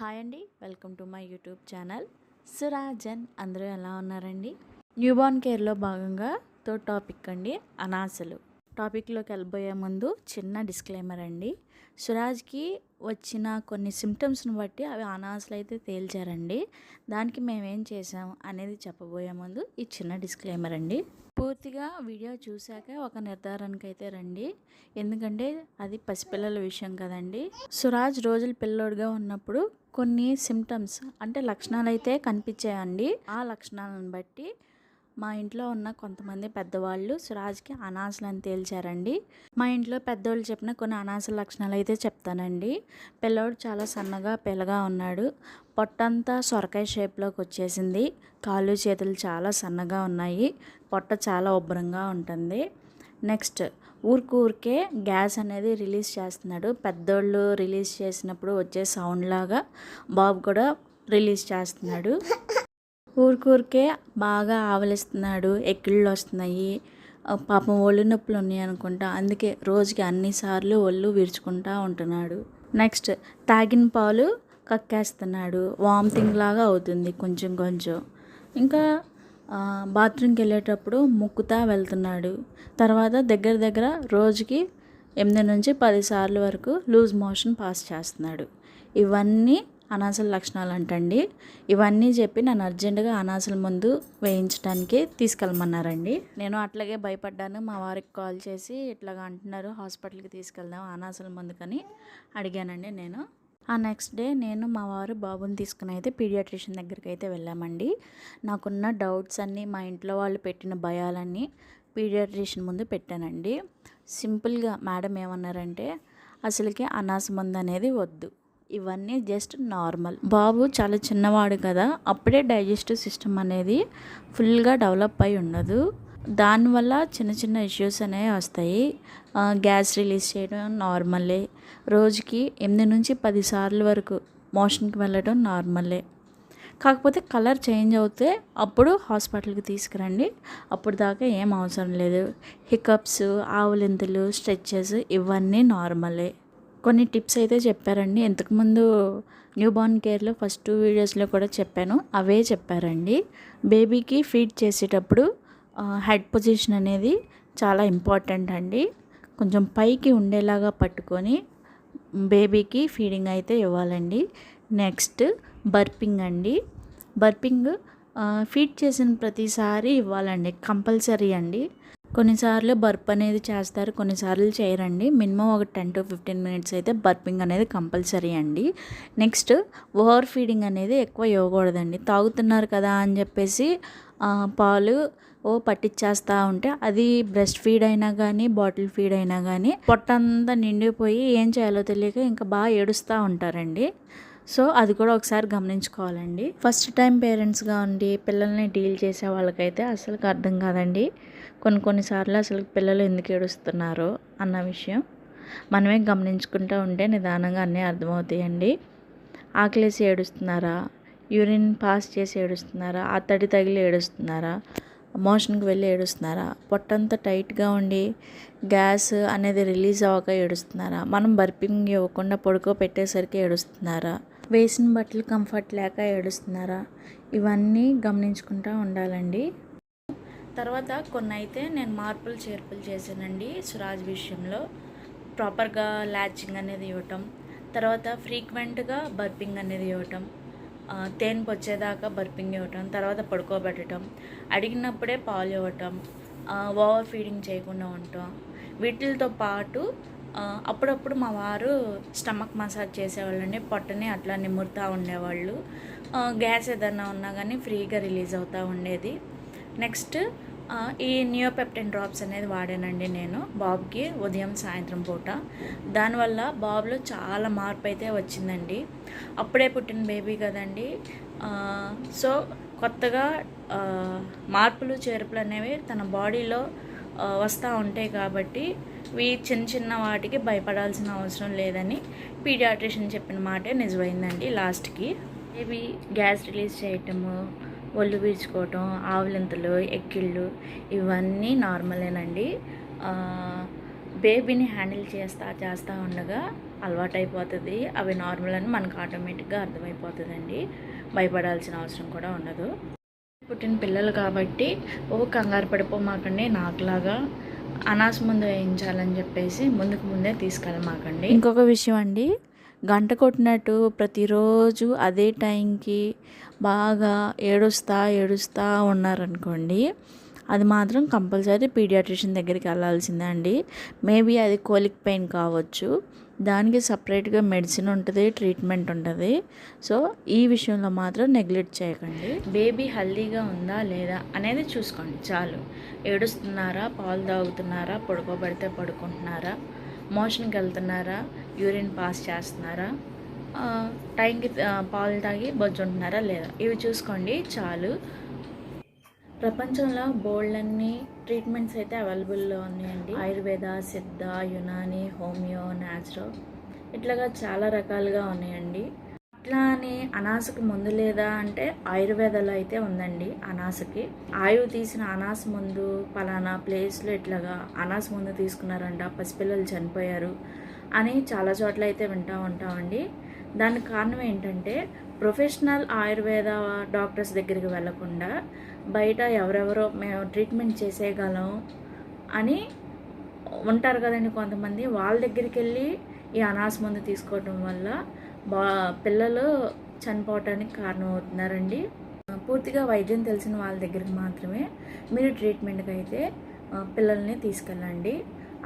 Hi అండి welcome to my YouTube channel. సురాజన్ అందరూ ఎలా ఉన్నారండి? న్యూబార్న్ కేర్లో భాగంగా తో టాపిక్ అండి అనాసలు టాపిక్లోకి వెళ్ళబోయే ముందు చిన్న డిస్క్లైమర్ అండి. సురాజ్కి వచ్చిన కొన్ని సిమ్టమ్స్ని బట్టి అవి అనాసలు అయితే తేల్చారండి. దానికి మేమేం చేసాం అనేది చెప్పబోయే ముందు ఈ చిన్న డిస్క్లైమర్ అండి. పూర్తిగా వీడియో చూశాక ఒక నిర్ధారణకి అయితే రండి. ఎందుకంటే అది పసిపిల్లల విషయం కదండి. సురాజ్ రోజులు పిల్లోడుగా ఉన్నప్పుడు కొన్ని సిమ్టమ్స్ అంటే లక్షణాలు అయితే కనిపించాయండి. ఆ లక్షణాలను బట్టి మా ఇంట్లో ఉన్న కొంతమంది పెద్దవాళ్ళు సురాజ్కి అనాసలని తేల్చారండి. మా ఇంట్లో పెద్దవాళ్ళు చెప్పిన కొన్ని అనాస లక్షణాలు అయితే చెప్తానండి. పిల్లోడు చాలా సన్నగా పిల్లగా ఉన్నాడు. పొట్టంతా సొరకాయ షేప్లోకి వచ్చేసింది. కాళ్ళు చేతులు చాలా సన్నగా ఉన్నాయి. పొట్ట చాలా ఉబ్బరంగా ఉంటుంది. నెక్స్ట్ ఊరికి ఊరికే గ్యాస్ అనేది రిలీజ్ చేస్తున్నాడు. పెద్దోళ్ళు రిలీజ్ చేసినప్పుడు వచ్చే సౌండ్ లాగా బాబు కూడా రిలీజ్ చేస్తున్నాడు. ఊరికూరికే బాగా ఆవలిస్తున్నాడు. ఎక్కిళ్ళు వస్తున్నాయి. పాపం ఒళ్ళు నొప్పులు ఉన్నాయి అనుకుంటా. అందుకే రోజుకి అన్నిసార్లు ఒళ్ళు విరుచుకుంటా ఉంటున్నాడు. నెక్స్ట్ తాగిన పాలు కక్కేస్తున్నాడు. వామిటింగ్ లాగా అవుతుంది కొంచెం కొంచెం. ఇంకా బాత్రూమ్కి వెళ్ళేటప్పుడు ముక్కుతా వెళ్తున్నాడు. తర్వాత దగ్గర దగ్గర రోజుకి ఎనిమిది నుంచి పదిసార్లు వరకు లూజ్ మోషన్ పాస్ చేస్తున్నాడు. ఇవన్నీ అనాసల లక్షణాలు అంటండి ఇవన్నీ చెప్పి నన్ను అర్జెంటుగా అనాసల ముందు వేయించడానికి తీసుకెళ్ళమన్నారండి. నేను అట్లాగే భయపడ్డాను. మా వారికి కాల్ చేసి ఇట్లాగా అంటున్నారు హాస్పిటల్కి తీసుకెళ్దాం అనాసల ముందుకని అడిగానండి నేను. ఆ నెక్స్ట్ డే నేను మా వారు బాబుని తీసుకుని అయితే పీడియాట్రిషియన్ దగ్గరికి అయితే వెళ్ళామండి. నాకున్న డౌట్స్ అన్నీ మా ఇంట్లో వాళ్ళు పెట్టిన భయాలన్నీ పీడియాట్రిషియన్ ముందు పెట్టానండి. సింపుల్గా మేడం ఏమన్నారంటే అసలుకి అనాస మందు అనేది వద్దు. ఇవన్నీ జస్ట్ నార్మల్ బాబు చాలా చిన్నవాడు కదా అప్పుడే డైజెస్టివ్ సిస్టమ్ అనేది ఫుల్గా డెవలప్ అయి ఉండదు. దానివల్ల చిన్న చిన్న ఇష్యూస్ అనేవి వస్తాయి. గ్యాస్ రిలీజ్ చేయడం నార్మలే రోజుకి ఎనిమిది నుంచి పది సార్లు వరకు మోషన్కి వెళ్ళడం నార్మలే కాకపోతే కలర్ చేంజ్ అవుతే అప్పుడు హాస్పిటల్కి తీసుకురండి. అప్పుడు దాకా ఏం అవసరం లేదు. హికప్స్ ఆవులింతలు స్ట్రెచెస్ ఇవన్నీ నార్మలే కొన్ని టిప్స్ అయితే చెప్పారండి. ఇంతకుముందు న్యూ బార్న్ కేర్లో ఫస్ట్ టూ వీడియోస్లో కూడా చెప్పాను. అవే చెప్పారండి. బేబీకి ఫీడ్ చేసేటప్పుడు హెడ్ పొజిషన్ అనేది చాలా ఇంపార్టెంట్ అండి. కొంచెం పైకి ఉండేలాగా పట్టుకొని బేబీకి ఫీడింగ్ అయితే ఇవ్వాలండి. నెక్స్ట్ బర్పింగ్ అండి. బర్పింగ్ ఫీడ్ చేసిన ప్రతిసారి ఇవ్వాలండి. కంపల్సరీ అండి. కొన్నిసార్లు బర్ప్ అనేది చేస్తారు కొన్నిసార్లు చేయరండి. మినిమం ఒక టెన్ టు ఫిఫ్టీన్ మినిట్స్ అయితే బర్పింగ్ అనేది కంపల్సరీ అండి. నెక్స్ట్ ఓవర్ ఫీడింగ్ అనేది ఎక్కువ ఇవ్వకూడదండి. తాగుతున్నారు కదా అని చెప్పేసి పాలు ఓ పట్టించేస్తూ ఉంటే అది బ్రెస్ట్ ఫీడ్ అయినా కానీ బాటిల్ ఫీడ్ అయినా కానీ పొట్టంతా నిండిపోయి ఏం చేయాలో తెలియక ఇంకా బాగా ఏడుస్తూ ఉంటారండి. సో అది కూడా ఒకసారి గమనించుకోవాలండి. ఫస్ట్ టైం పేరెంట్స్గా ఉండి పిల్లల్ని డీల్ చేసే వాళ్ళకైతే అసలు అర్థం కాదండి. కొన్ని కొన్నిసార్లు అసలు పిల్లలు ఎందుకు ఏడుస్తున్నారు అన్న విషయం మనమే గమనించుకుంటూ ఉంటే నిదానంగా అన్నీ అర్థమవుతాయండి. ఆకలేసి ఏడుస్తున్నారా? యూరిన్ పాస్ చేసి ఏడుస్తున్నారా? ఆ తడి తగిలి ఏడుస్తున్నారా? మోషన్కి వెళ్ళి ఏడుస్తున్నారా? పొట్టంతా టైట్గా ఉండి గ్యాస్ అనేది రిలీజ్ అవ్వక ఏడుస్తున్నారా? మనం బర్పింగ్ ఇవ్వకుండా పడుకోబెట్టేసరికి ఏడుస్తున్నారా? వేసిన బట్టలు కంఫర్ట్ లేక ఏడుస్తున్నారా? ఇవన్నీ గమనించుకుంటూ ఉండాలండి. తర్వాత కొన్ని అయితే నేను మార్పులు చేర్పులు చేశానండి సురాజ్ విషయంలో. ప్రాపర్గా ల్యాచింగ్ అనేది ఇవ్వటం తర్వాత ఫ్రీక్వెంట్గా బర్పింగ్ అనేది ఇవ్వటం. ఆ, తేనె వచ్చేదాకా బర్పింగ్ ఇవ్వటం తర్వాత పడుకోబెట్టడం అడిగినప్పుడే పాలు ఇవ్వటం ఓవర్ ఫీడింగ్ చేయకుండా ఉండటం. వీటితో పాటు అప్పుడప్పుడు మా వారు స్టమక్ మసాజ్ చేసేవాళ్ళండి పొట్టని అట్లా నిమురుతూ ఉండేవాళ్ళు. గ్యాస్ ఏదన్నా ఉన్నా కానీ ఫ్రీగా రిలీజ్ అవుతూ ఉండేది. నెక్స్ట్ ఈ నియోపెప్టిన్ డ్రాప్స్ అనేది వాడానండి నేను బాబుకి ఉదయం సాయంత్రం పూట. దానివల్ల బాబులో చాలా మార్పు అయితే వచ్చిందండి. అప్పుడే పుట్టిన బేబీ కదండి. సో కొత్తగా మార్పులు చేర్పులు అనేవి తన బాడీలో వస్తూ ఉంటాయి కాబట్టి వీ చిన్న చిన్న వాటికి భయపడాల్సిన అవసరం లేదని పీడియాట్రిషియన్ చెప్పిన మాటే నిజమైందండి లాస్ట్కి. ఇవి గ్యాస్ రిలీజ్ చేయటము ఒళ్ళు పీల్చుకోవటం ఆవులింతలు ఎక్కిళ్ళు ఇవన్నీ నార్మలేనండి. బేబీని హ్యాండిల్ చేస్తా చేస్తూ ఉండగా అలవాటు అయిపోతుంది అవి నార్మల్ అని మనకు ఆటోమేటిక్గా అర్థమైపోతుందండి. భయపడాల్సిన అవసరం కూడా ఉండదు. పుట్టిన పిల్లలు కాబట్టి ఓ కంగారు పడిపోమాకండి నాకులాగా అనాస ముందు వేయించాలని చెప్పేసి ముందుకు ముందే తీసుకెళ్ళమాకండి. ఇంకొక విషయం అండి గంట కొట్టినట్టు ప్రతిరోజు అదే టైంకి బాగా ఏడుస్తా ఏడుస్తా ఉన్నారనుకోండి అది మాత్రం కంపల్సరీ పీడియాట్రిషియన్ దగ్గరికి వెళ్ళాల్సిందే అండి. మేబీ అది కోలిక్ పెయిన్ కావచ్చు. దానికి సపరేట్గా మెడిసిన్ ఉంటుంది ట్రీట్మెంట్ ఉంటుంది. సో ఈ విషయంలో మాత్రం నెగ్లెక్ట్ చేయకండి. బేబీ హెల్దీగా ఉందా లేదా అనేది చూసుకోండి. చాలు. ఏడుస్తున్నారా పాలు తాగుతున్నారా పడుకోబడితే పడుకుంటున్నారా మోషన్కి వెళ్తున్నారా? యూరిన్ పాస్ చేస్తున్నారా? టైంకి పాలు తాగి బొజ్జుంటున్నారా లేదా? ఇవి చూసుకోండి చాలు. ప్రపంచంలో బోల్డ్లన్నీ ట్రీట్మెంట్స్ అయితే అవైలబుల్లో ఉన్నాయండి. ఆయుర్వేద సిద్ధ యునాని హోమియో న్యాచురల్ ఇట్లాగా చాలా రకాలుగా ఉన్నాయండి. ఇట్లా అని అనాసకు ముందు లేదా అంటే ఆయుర్వేదలో అయితే ఉందండి అనాసకి. ఆయువు తీసిన అనాస ముందు పలానా ప్లేస్లో ఇట్లాగా అనాస ముందు తీసుకున్నారంట పసిపిల్లలు చనిపోయారు అని చాలా చోట్ల అయితే వింటూ ఉంటామండి. దానికి కారణం ఏంటంటే ప్రొఫెషనల్ ఆయుర్వేద డాక్టర్స్ దగ్గరికి వెళ్ళకుండా బయట ఎవరెవరో మేము ట్రీట్మెంట్ చేసేయగలం అని ఉంటారు కదండి కొంతమంది. వాళ్ళ దగ్గరికి వెళ్ళి ఈ అనాస మందు తీసుకోవడం వల్ల బా పిల్లలు చనిపోవటానికి కారణమవుతున్నారండి. పూర్తిగా వైద్యం తెలిసిన వాళ్ళ దగ్గరికి మాత్రమే మీరు ట్రీట్మెంట్కి అయితే పిల్లల్ని తీసుకెళ్ళండి.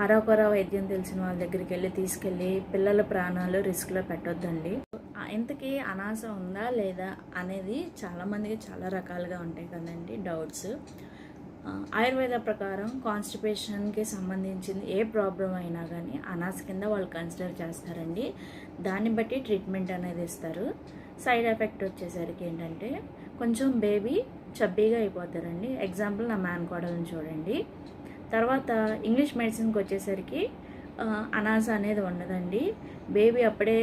అరకొర వైద్యం తెలిసిన వాళ్ళ దగ్గరికి వెళ్ళి తీసుకెళ్ళి పిల్లల ప్రాణాలు రిస్క్లో పెట్టొద్దండి. ఇంతకీ అనాశ ఉందా లేదా అనేది చాలామందికి చాలా రకాలుగా ఉంటాయి కదండి డౌట్స్. ఆయుర్వేద ప్రకారం కాన్స్టిపేషన్కి సంబంధించింది ఏ ప్రాబ్లం అయినా కానీ అనాస కింద వాళ్ళు కన్సిడర్ చేస్తారండి. దాన్ని బట్టి ట్రీట్మెంట్ అనేది ఇస్తారు. సైడ్ ఎఫెక్ట్ వచ్చేసరికి ఏంటంటే కొంచెం బేబీ చబ్బీగా అయిపోతారండి. ఎగ్జాంపుల్ నా మ్యాన్ కోడలను చూడండి. తర్వాత ఇంగ్లీష్ మెడిసిన్కి వచ్చేసరికి అనాస అనేది ఉండదండి. బేబీ అప్పుడే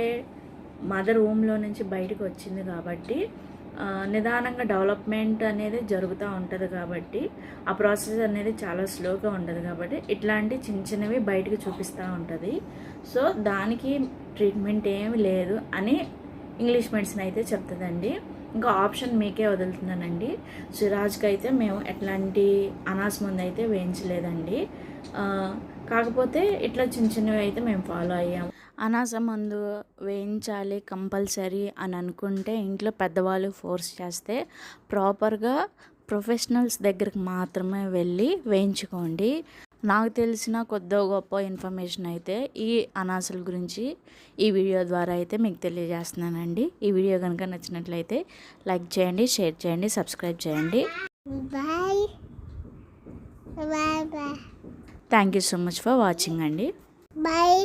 మదర్ రూమ్లో నుంచి బయటకు వచ్చింది కాబట్టి నిదానంగా డెవలప్మెంట్ అనేది జరుగుతూ ఉంటుంది కాబట్టి ఆ ప్రాసెస్ అనేది చాలా స్లోగా ఉంటుంది కాబట్టి ఇట్లాంటి చిన్న చిన్నవి బయటకు చూపిస్తూ ఉంటుంది. సో దానికి ట్రీట్మెంట్ ఏమి లేదు అని ఇంగ్లీష్ మెడిసిన్ అయితే చెప్తుందండి. ఇంకా ఆప్షన్ మీకే వదులుతున్నానండి. సిరాజ్కి అయితే మేము ఎట్లాంటి అనాస్ ముందు అయితే వేయించలేదండి. కాకపోతే ఇట్లా చిన్న చిన్నవి అయితే మేము ఫాలో అయ్యాము. అనాస మందు వేయించాలి కంపల్సరీ అని అనుకుంటే ఇంట్లో పెద్దవాళ్ళు ఫోర్స్ చేస్తే ప్రాపర్గా ప్రొఫెషనల్స్ దగ్గరికి మాత్రమే వెళ్ళి వేయించుకోండి నాకు తెలిసిన కొద్దో గొప్ప ఇన్ఫర్మేషన్ అయితే ఈ అనాసల గురించి ఈ వీడియో ద్వారా అయితే మీకు తెలియజేస్తున్నానండి ఈ వీడియో కనుక నచ్చినట్లయితే లైక్ చేయండి షేర్ చేయండి సబ్స్క్రైబ్ చేయండి. Bye bye. Thank you so much for watching అండి Bye.